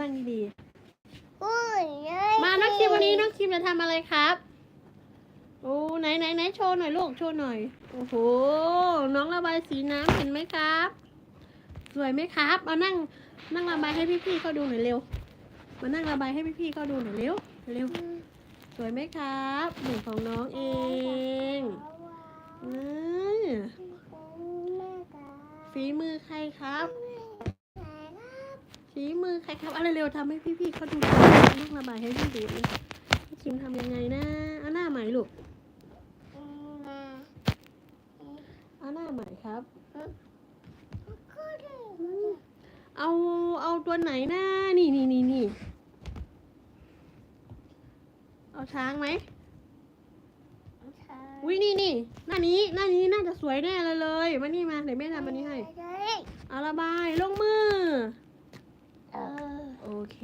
นั่งดีอุ้ยๆมาน้องคิมวันนี้น้องคิมจะทำอะไรครับโอ้ไหนไหนไหนโชว์หน่อยลูกโชว์หน่อยโอ้โหน้องระบายสีน้ำเห็นไหมครับ สวยไหมครับเอานั่งนั่งระบายให้พี่ๆเขาดูหน่อยเร็วมานั่งระบายให้พี่ๆเขาดูหน่อยเร็วเร็วสวยไหมครับหนึ่งของน้องเองอืมฝีมือใครครับ ฝีมือใครครับเอาเร็วๆทำให้พี่ๆเขาดูหน่อยนั่งระบายให้พี่ดูเลยพี่คิมทำยังไงนะเอาหน้าใหม่ลูกเอาหน้าใหม่ครับ เอาเอาตัวไหนหน้านี่นี่นี่นี่เอาช้างไหมอุ้ยนี่นี่หน้านี้หน้านี้น่าจะสวยแน่เลยเลยมานี่มาเดี๋ยวแม่ทำอันนี้ให้เอาระบายลงมือเออโอ เค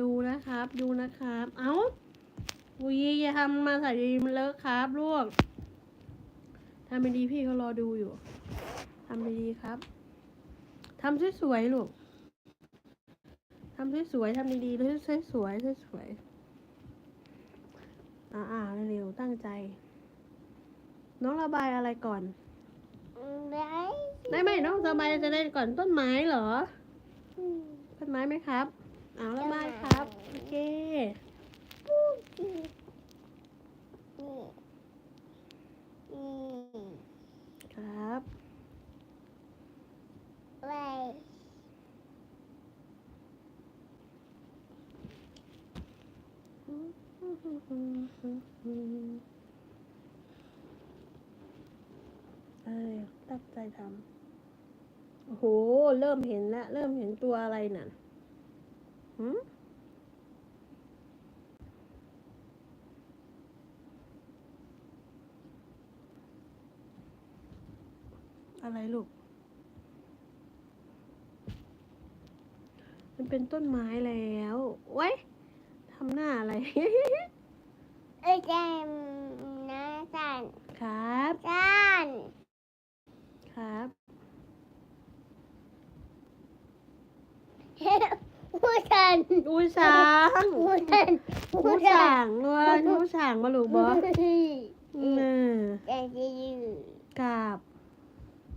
ดูนะครับ ดูนะครับ เอาอุ้ยอย่าทำมาใส่ดีมันเลอะครับลูกทำไปดีพี่เขารอดูอยู่ทำไปดีครับทำสวยๆลูกทำสวยๆทำดีๆแล้วสวยๆสวยๆสวยๆอ่าๆเร็วๆตั้งใจ น้องระบายอะไรก่อน ได้ไหมน้องระบายจะได้ก่อนต้นไม้เหรอต้นไม้ไหมครับเอาระบายครับโอเคครับเอ้ ยตั้งใจทำโอ้โห เริ่มเห็นแล้ว เริ่มเห็นตัวอะไรน่ะหืมอะไรลูก มันเป็นต้นไม้แล้วไว้ทำหน้าอะไร เอ้ยแจมนะจัน ครับ จัน ครับ ผู้ชันอุ้ยช้างผู้ชันหูฉางด้วยหูฉางมาลูกบอสเออจะยืดกราบ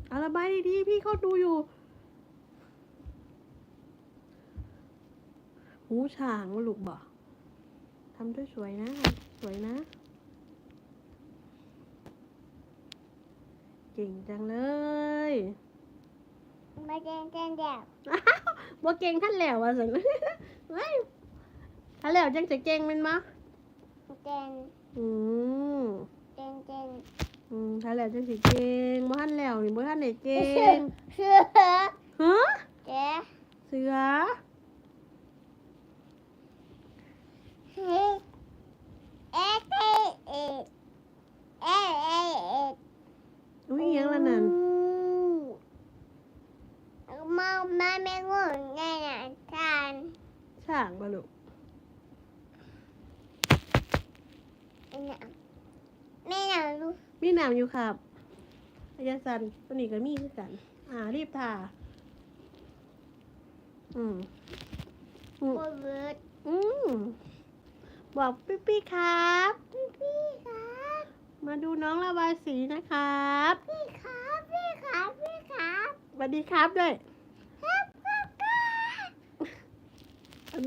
เอาระบายดีๆพี่เขาดูอยู่หูฉางมาลูกบอทำด้วยสวยนะ สวยนะ เก่งจังเลยมาเจนเจนเดียวบ่เก่งท่านแล้วอะสิเฮ้ยท่านแล้วจังจะเก่งแมันมะเจนอืมเจนเจนอืมท่านแล้วจังสิเก่งบ่ท่านแล้วนี่บ่ท่านได้เก่งเสือฮะเจ๊เสือเฮ้เอ๊ะเอ๊ะเอ๊ะเอ๊ะเอ๊ะเอ๊ะ อุ้ยอิหยังละนั่น มามาแม่งูไงน่ะทาน ช่างบ่ลูกแม่หนังลูกมีน้ำอยู่ครับอายาสันตัวนี้ก็มีคือกัน อ่า รีบทาอืมอืมโคเบิร์ดอืมบอกพี่พี่ๆครับ พี่พี่ครับมาดูน้องระบายสีนะครับ พี่ครับพี่ครับพี่ครับ สวัสดีครับด้วย ครับครับครับ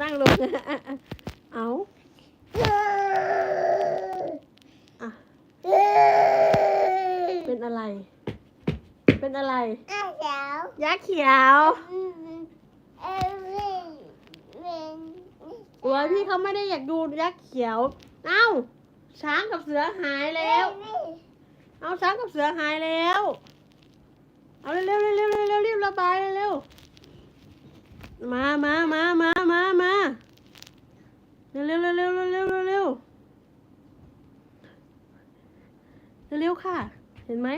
นั่งลงเอาอะเป็นอะไร เป็นอะไรอ้าวเดี๋ยวยักษ์เขียวอืมเออเว้นเว้นโอ้ยพี่เขาไม่ได้อยากดูยักษ์เขียว เอ้า ช้างกับเสือหายแล้ว เอาช้างกับเสือหายแล้ว เอาเร็วๆเร็วๆเร็วๆเร็วๆรีบระบายเร็วๆ มามามามามามาเร็วๆเร็วเร็วเร็วเร็วเร็วเร็วค่ะ เห็นไหม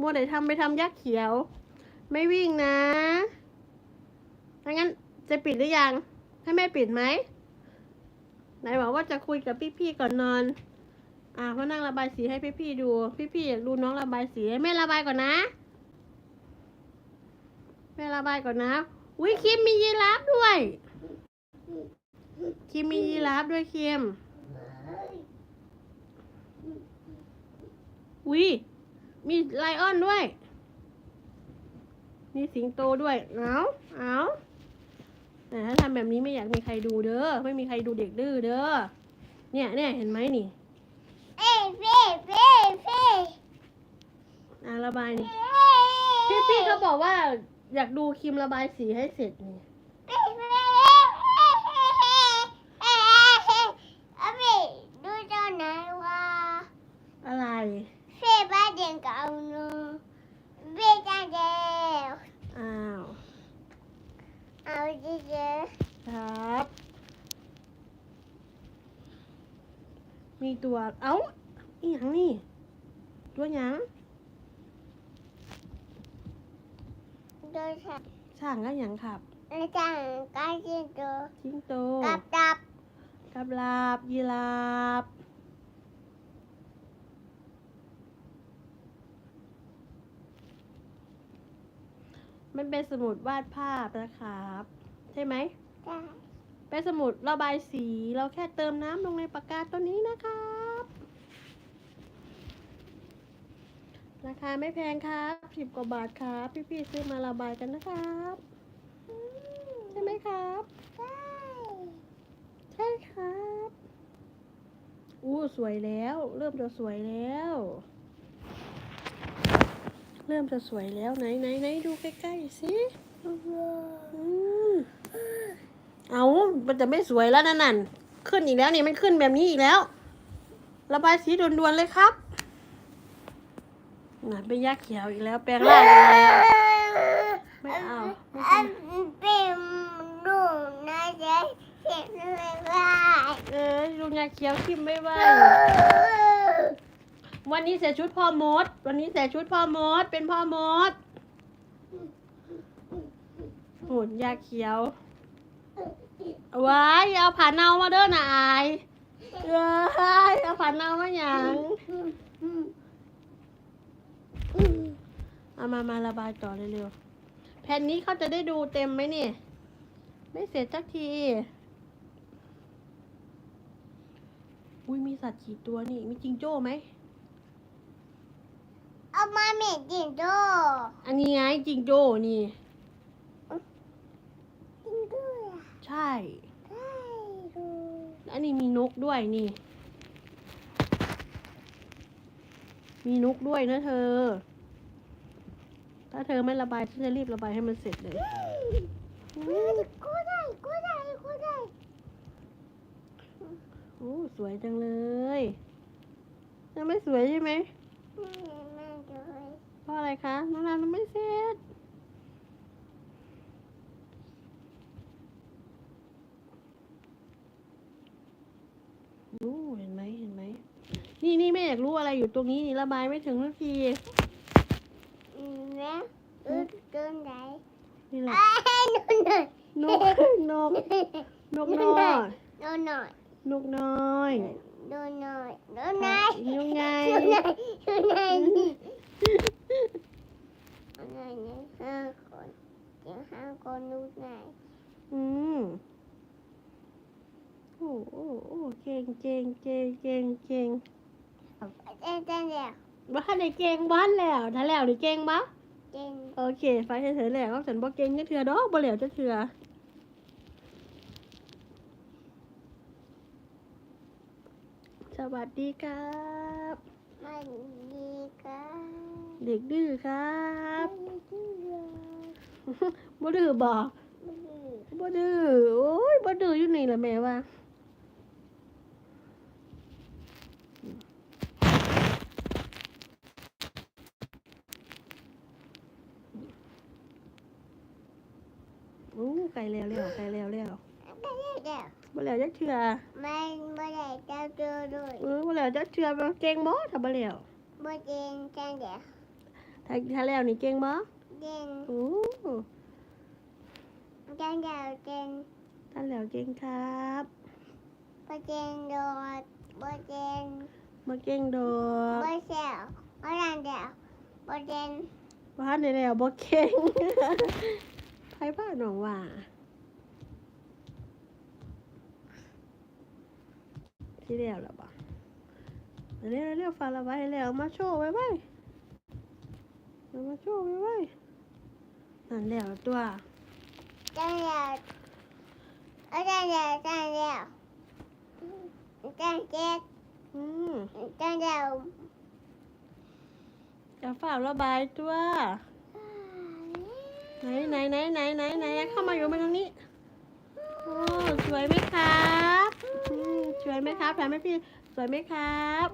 มัวแต่ทำไปทำยักษ์เขียว ไม่วิ่งนะถ้างั้นจะปิดหรือยัง ให้แม่ปิดไหมไหนบอกว่าจะคุยกับพี่ๆก่อนนอน อ่ามานั่งระบายสีให้พี่ๆดู พี่ๆอยากดูน้องระบายสีให้แม่ระบายก่อนนะ แม่ระบายก่อนนะ อุ้ยคิมมียีราฟด้วย คิมมียีราฟด้วยคิมอุ้ยมีไลออนด้วย มีสิงโตด้วย เอาเอาแต่ถ้าทำแบบนี้ไม่อยากมีใครดูเด้อ ไม่มีใครดูเด็กดื้อเด้อ เนี่ยเนี่ยเห็นไหมนี่เอ้ยเฟ่เฟ่เฟ่อะระบายนี่พี่พี่เขาบอกว่า อยากดูคิมระบายสีให้เสร็จนี่เอ้ยดูตอนไหนวะอะไรเฟ่บ้าเด็กเก่าเนอะเฟ่จ้าเดวอ้าวเอาดีเจครับ มีตัว เอ้าอีหยังนี่ ตัวหยัง ดูสัตว์ช่างก็หยังครับแล้วจังการจิงโตชิงโตกับดับกับลาบยีราฟมันเป็นสมุดวาดภาพนะครับ ใช่ไหมจ้าเป็นสมุดระบายสี เราแค่เติมน้ำลงในปากกาตัวนี้นะครับ ราคาไม่แพงครับสิบกว่าบาทครับ พี่ๆซื้อมาระบายกันนะครับ ใช่ไหมครับ ใช่ ใช่ครับ อู้สวยแล้ว เริ่มจะสวยแล้ว เริ่มจะสวยแล้วไหนไหนไหนดูใกล้ๆสิอืมเอามันจะไม่สวยแล้วนั่นน่ะขึ้นอีกแล้วนี่มันขึ้นแบบนี้อีกแล้ว ระบายสีด่วนๆเลยครับ น่ะเป็นยักษ์เขียวอีกแล้วแปลงร่างอีกแล้วไม่เอาไม่เอาเป็นลูกนะจ๊ะเสียงไม่ได้เอ้ยลุงยาเขียวคิมไม่ไหววันนี้ใส่ชุดพ่อมด วันนี้ใส่ชุดพ่อมด เป็นพ่อมดหุ่นยาเขียวว้ายเอาผ่าเนามาเด้อนะอายเอ้ยเอาผ่าเนามาหยัง เอามามาระบายต่อเร็วๆแผ่นนี้เขาจะได้ดูเต็มไหมเนี่ย ไม่เสร็จสักที อุ้ยมีสัตว์กี่ตัวนี่ มีจิงโจ้ไหม เอามาเม็ดจิงโจ้อันนี้ไงจิงโจ้นี่ จิงโจ้อะใช่ ใช่ดูอันนี้มีนกด้วยนี่ มีนกด้วยนะเธอ ถ้าเธอไม่ระบายฉันจะรีบระบายให้มันเสร็จเลยกูได้กูได้กูได้โอ้สวยจังเลยยังไม่สวยใช่ไหมไม่ไม่ดูเพราะอะไรคะน้องนานมันไม่เสร็จโอ้เห็นไหมเห็นไหม นี่นี่ไม่อยากรู้อะไรอยู่ตรงนี้นี่ระบายไม่ถึงสักทีอืมแล้ว ดูดูไหนนี่แหละอ้ายดูหน่อยนกนกนกน้อยดูหน่อยนกน้อยดูหน่อยดูหน่อยนกไงดูหน่อยดูหน่อยนี่ดูหน่อยนี่ห้าคนเดี๋ยวห้าคนดูหน่อยอืมโอ้โอ้โอ้เก่งเก่งเก่งเก่งเก่งเต้นเต้นเดี๋ยวบ้านในเก่งบ้านแล้วถ้าแล้วนี่เก่งปะ เต้นโอเคไฟให้เธอแล้วฉันบ่เก่งจะเถื่อดอกบ่แล้วจะเถื่อสวัสดีครับไม่ดีกันเด็กดื้อครับไม่ดีเลยบ่ดื้อบ่ไม่ดีบ่ดื้อโอ้ยบ่ดื้ออยู่นี่ล่ะแม่ว่า อ้ไก่แล้วแล้วไก่แล้วแล้วไม่ได้เดี๋ยวบ่แล้วจักเถื่อไม่ไม่ได้เจ้าตัวด้วยเออบ่แล้วจักเถื่อบ่เก่งบ่ถ้าบ่แล้วไม่เต้นเต้นเดี๋ยวถ้าถ้าแล้วนี่เก่งบ่เต้นโอ้เต้นเดี๋ยวเต้นท่านแล้วเก่งครับไม่เต้นโดดไม่เต้นมาเก่งดอกไม่เสียวไม่รันเดี๋ยวไม่เต้นว่าในแล้วบ่เก่ง ไพ่บ้านหนองว่าที่แล้วล่ะบ่อันนี้เรียกฟาระไว้แล้วมาโชว์ไว้ไว้มาโชว์ไว้ไว้นั่นแล้วตัวได้แล้วได้แล้วได้แล้วได้แล้วอืมได้แล้วจะฝากระบายตัว ไหนไหนไหนไหนไหนไหนเข้ามาอยู่มาทางนี้โอ้สวยไหมครับอืมสวยไหมครับถามให้พี่สวยไหมครับ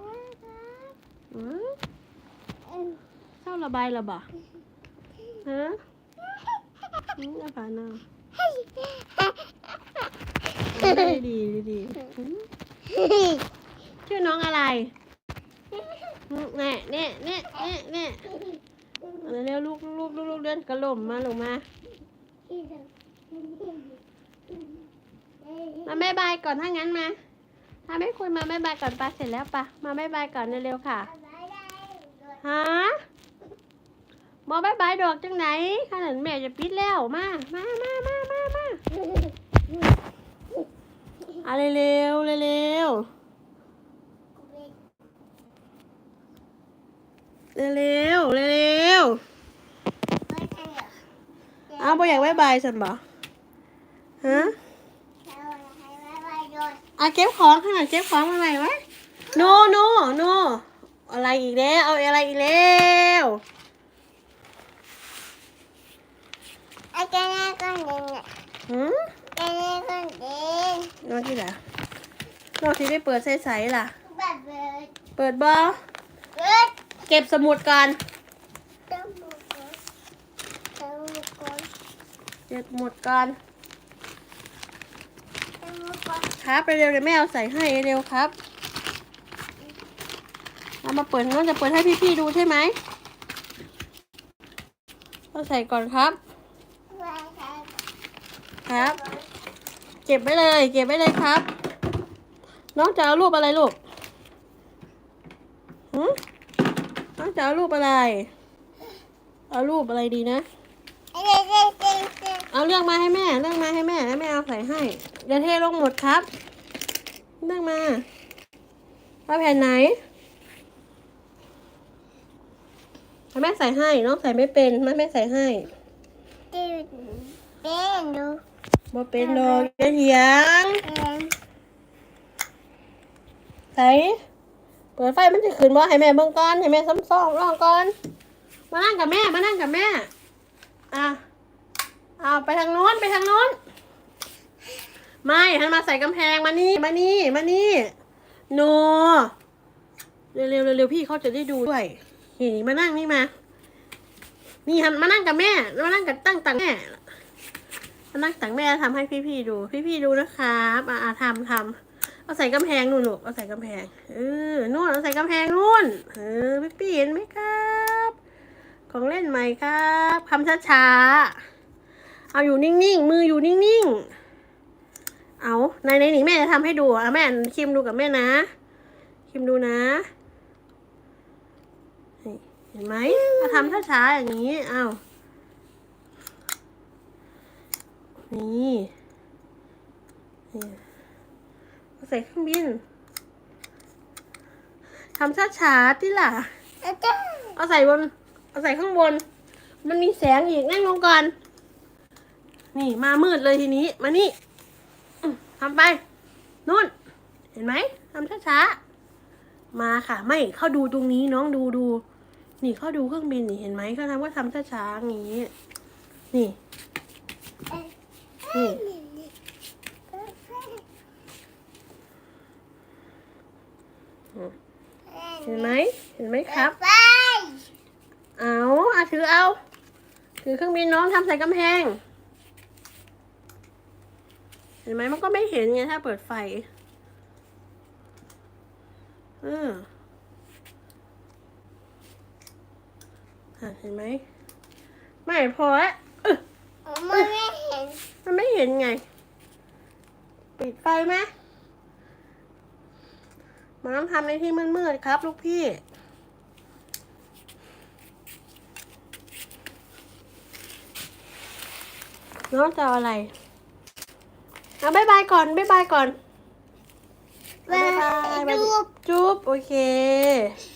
อืมเข้าระบายระบ่ฮะอืมเอาผ่านเอาอาได้ดีดีดีอืมชื่อน้องอะไรอืมแน่แน่แน่แน่แน่ เร็วลูกลูกลูกลูกเดินกระหล่มมาลงมามาบายบายก่อนถ้างั้นมาถ้าไม่คุยมาบายบายก่อนปะเสร็จแล้วปะมาบายบายก่อนเร็วๆค่ะฮะบอบายบายดอกจังไหนขนาดแม่จะปิดแล้วมามามามามามาอาเร็วเร็วเร็วเร็วๆเอา บออยากบายบายสันบ่ฮะอะเก็บของขนาดเก็บของอะไรไว้โนโนโนอะไรอีกแล้วเอาอะไรอีกแล้วไอ้แกแน่ก็หนึ่งอะหืมแกแน่ก็หนึ่งนอนที่ไหนนอนที่ได้เปิดใสๆล่ะแบบเบิดเปิดบอเบิดเก็บสมุดก่อน ตั้งมือก่อนตั้งมือก่อน เก็บสมุดก่อนตั้งมือก่อนครับไปเร็วเดี๋ยวแม่เอาใส่ให้เร็วครับเอามาเปิดน้องจะเปิดให้พี่ๆดูใช่ไหมเอาใส่ก่อนครับไว้ใช้ครับ เก็บไว้เลย เก็บไว้เลยครับ น้องจะเอารูปอะไรลูกหืมน้องจะเอารูปอะไร เอารูปอะไรดีนะไอ้ เด็กเด็กเด็กเด็กเอาเรื่องมาให้แม่ เรื่องมาให้แม่แล้วแม่เอาใส่ให้เดี๋ยวเทลงหมดครับ เรื่องมาเอาแผ่นไหนให้แม่ใส่ให้น้องใส่ไม่เป็นแม่ไม่ใส่ให้ตื่นเป็นดูบ่เป็นดอกอย่าเถียงเป็นใส่เปิดไฟมันจะขึ้นบ่ให้แม่เบิ่งก่อนให้แม่ซ้ำซองร้องก่อน มานั่งกับแม่มานั่งกับแม่ อะ เอาไปทางโน้นไปทางโน้น ไม่หันมาใส่กำแพงมานี่มานี่มานี่โนเร็วเร็วเร็วเร็วพี่เขาจะได้ดูด้วยนี่มานั่งนี่มา นี่หันมานั่งกับแม่ มานั่งกับตั้งตังแม่มานั่งตังแม่ทำให้พี่ๆดู พี่ๆดูนะครับอ่าทำทำเอาใส่กำแพงนู่นลูกเอาใส่กำแพง เออนู่นเอาใส่กำแพงนู่นเออพี่ปีเห็นไหมครับ ของเล่นใหม่ครับคำช้าๆ เอาอยู่นิ่งๆ มืออยู่นิ่งๆ เอาในในนี่แม่จะทำให้ดูอะแม่คิมดูกับแม่นะ คิมดูนะนี่เห็นไหมเอาทำช้าๆอย่างนี้ เอานี่นี่เอาใส่เครื่องบินทำช้าๆที่ล่ะแล้วจ้าเอาใส่บน เอาใส่ข้างบน มันมีแสงอีกนั่งลงก่อน นี่มามืดเลยทีนี้ มานี่ทำไปนู่น เห็นไหมทำช้าๆ มาค่ะ ไม่เข้าดูตรงนี้น้องดูดู นี่เข้าดูเครื่องบินนี่เห็นไหมเขาทำว่าทำช้าๆอย่างนี้ นี่ นี่ เห็นไหมเห็นไหมครับ เอาอะถือเอา ถือเครื่องบินน้องทำใส่กำแพง เห็นไหมมันก็ไม่เห็นไงถ้าเปิดไฟเออเห็นไหมไม่พอละมันไม่เห็น มันไม่เห็นไง ปิดไฟไหมมันต้องทำในที่มืดๆครับ ลูกพี่น้องจะอะไร เอาบายบายก่อนบายบายก่อนบ๊ายบายบ๊ายบาย จุ๊บจุ๊บโอเคบ